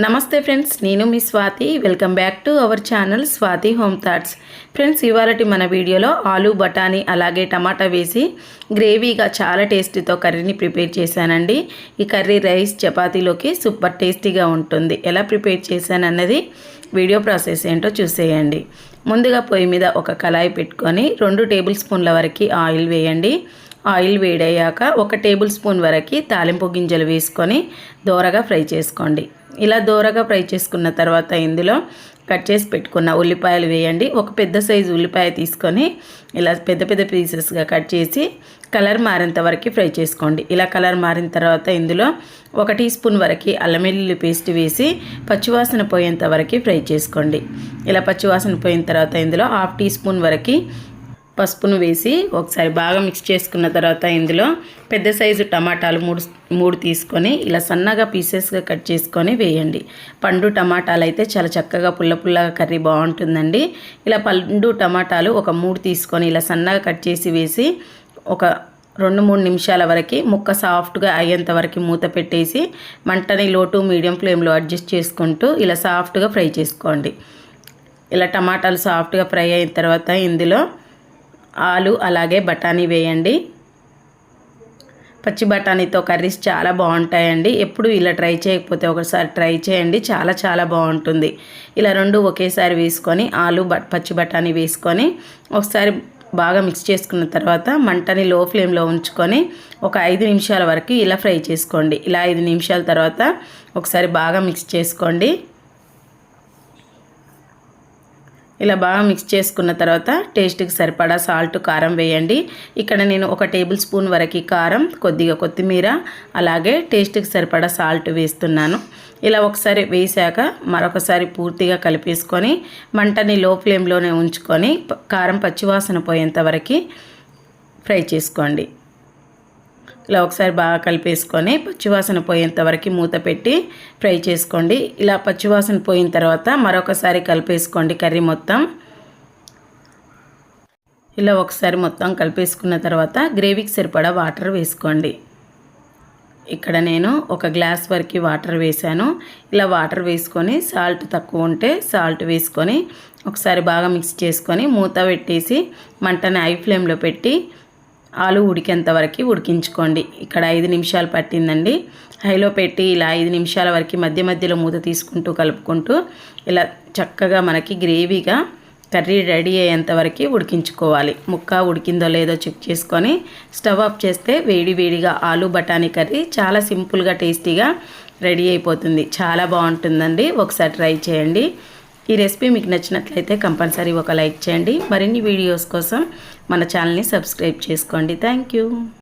నమస్తే ఫ్రెండ్స్ నేను మీ Swathi. Welcome back to our channel Swathi home thoughts. Friends ఇవాళటి మన వీడియోలో ఆలు బఠానీ అలాగే టమాటా వేసి గ్రేవీగా చాలా టేస్టీతో కర్రీని ప్రిపేర్ చేశానండి. ఈ కర్రీ రైస్ చపాతీలోకి సూపర్ టేస్టీగా ఉంటుంది. ఎలా ప్రిపేర్ చేశానన్నది వీడియో ప్రాసెస్ ఏంటో చూసేయండి. ముందుగా పొయ్యి మీద ఒక కళాయి పెట్టుకొని రెండు టేబుల్ స్పూన్ల వరకు ఆయిల్ వేయండి. ఆయిల్ వేడయ్యాక ఒక టేబుల్ స్పూన్ వరకు తాలింపు గింజలు వేసుకొని దోరగా ఫ్రై చేసుకోండి. ఇలా దోరగా ఫ్రై చేసుకున్న తర్వాత ఇందులో కట్ చేసి పెట్టుకున్న ఉల్లిపాయలు వేయండి. ఒక పెద్ద సైజు ఉల్లిపాయ తీసుకొని ఇలా పెద్ద పెద్ద పీసెస్గా కట్ చేసి కలర్ మారేంత వరకు ఫ్రై చేసుకోండి. ఇలా కలర్ మారిన తర్వాత ఇందులో ఒక టీ స్పూన్ వరకు అల్లం వెల్లుల్లి పేస్ట్ వేసి పచ్చివాసన పోయేంత వరకు ఫ్రై చేసుకోండి. ఇలా పచ్చివాసన పోయిన తర్వాత ఇందులో హాఫ్ టీ స్పూన్ వరకు పసుపును వేసి ఒకసారి బాగా మిక్స్ చేసుకున్న తర్వాత ఇందులో పెద్ద సైజు టమాటాలు మూడు మూడు తీసుకొని ఇలా సన్నగా పీసెస్గా కట్ చేసుకొని వేయండి. పండు టమాటాలు అయితే చాలా చక్కగా పుల్ల పుల్లగా కర్రీ బాగుంటుందండి. ఇలా పండు టమాటాలు ఒక మూడు తీసుకొని ఇలా సన్నగా కట్ చేసి వేసి ఒక రెండు మూడు నిమిషాల వరకు ముక్క సాఫ్ట్గా అయ్యేంత వరకు మూత పెట్టేసి మంటని లో టు మీడియం ఫ్లేమ్లో అడ్జస్ట్ చేసుకుంటూ ఇలా సాఫ్ట్గా ఫ్రై చేసుకోండి. ఇలా టమాటాలు సాఫ్ట్గా ఫ్రై అయిన తర్వాత ఇందులో ఆలు అలాగే బఠానీ వేయండి. పచ్చి బఠానీతో కర్రీస్ చాలా బాగుంటాయండి. ఎప్పుడు ఇలా ట్రై చేయకపోతే ఒకసారి ట్రై చేయండి. చాలా చాలా బాగుంటుంది. ఇలా రెండు ఒకేసారి వేసుకొని ఆలు బ పచ్చి బఠానీ వేసుకొని ఒకసారి బాగా మిక్స్ చేసుకున్న తర్వాత మంటని లో ఫ్లేమ్లో ఉంచుకొని ఒక ఐదు నిమిషాల వరకు ఇలా ఫ్రై చేసుకోండి. ఇలా ఐదు నిమిషాల తర్వాత ఒకసారి బాగా మిక్స్ చేసుకోండి. ఇలా బాగా మిక్స్ చేసుకున్న తర్వాత టేస్ట్కి సరిపడా సాల్ట్ కారం వేయండి. ఇక్కడ నేను ఒక టేబుల్ స్పూన్ వరకు కారం కొద్దిగా కొత్తిమీర అలాగే టేస్ట్కి సరిపడా సాల్ట్ వేస్తున్నాను. ఇలా ఒకసారి వేసాక మరొకసారి పూర్తిగా కలిపేసుకొని మంటని లో ఫ్లేమ్లోనే ఉంచుకొని కారం పచ్చివాసన పోయేంత వరకు ఫ్రై చేసుకోండి. ఇలా ఒకసారి బాగా కలిపేసుకొని పచ్చివాసన పోయేంత వరకు మూత పెట్టి ఫ్రై చేసుకోండి. ఇలా పచ్చివాసన పోయిన తర్వాత మరొకసారి కలిపేసుకోండి కర్రీ మొత్తం. ఇలా ఒకసారి మొత్తం కలిపేసుకున్న తర్వాత గ్రేవీకి సరిపడా వాటర్ వేసుకోండి. ఇక్కడ నేను ఒక గ్లాస్ వరకు వాటర్ వేసాను ఇలా వాటర్ వేసుకొని సాల్ట్ తక్కువ ఉంటే సాల్ట్ వేసుకొని ఒకసారి బాగా మిక్స్ చేసుకొని మూత పెట్టేసి మంటని హై ఫ్లేమ్లో పెట్టి ఆలు ఉడికేంత వరకు ఉడికించుకోండి. ఇక్కడ ఐదు నిమిషాలు పట్టిందండి. హైలో పెట్టి ఇలా ఐదు నిమిషాల వరకు మధ్య మధ్యలో మూత తీసుకుంటూ కలుపుకుంటూ ఇలా చక్కగా మనకి గ్రేవీగా కర్రీ రెడీ అయ్యేంత వరకు ఉడికించుకోవాలి. ముక్క ఉడికిందో లేదో చెక్ చేసుకొని స్టవ్ ఆఫ్ చేస్తే వేడి వేడిగా ఆలు బఠానీ కర్రీ చాలా సింపుల్గా టేస్టీగా రెడీ అయిపోతుంది. చాలా బాగుంటుందండి. ఒకసారి ట్రై చేయండి. ఈ రెసిపీ మీకు నచ్చినట్లయితే కంపల్సరీ ఒక లైక్ చేయండి. మరిన్ని వీడియోస్ కోసం మన ఛానల్ని సబ్స్క్రైబ్ చేసుకోండి. Thank you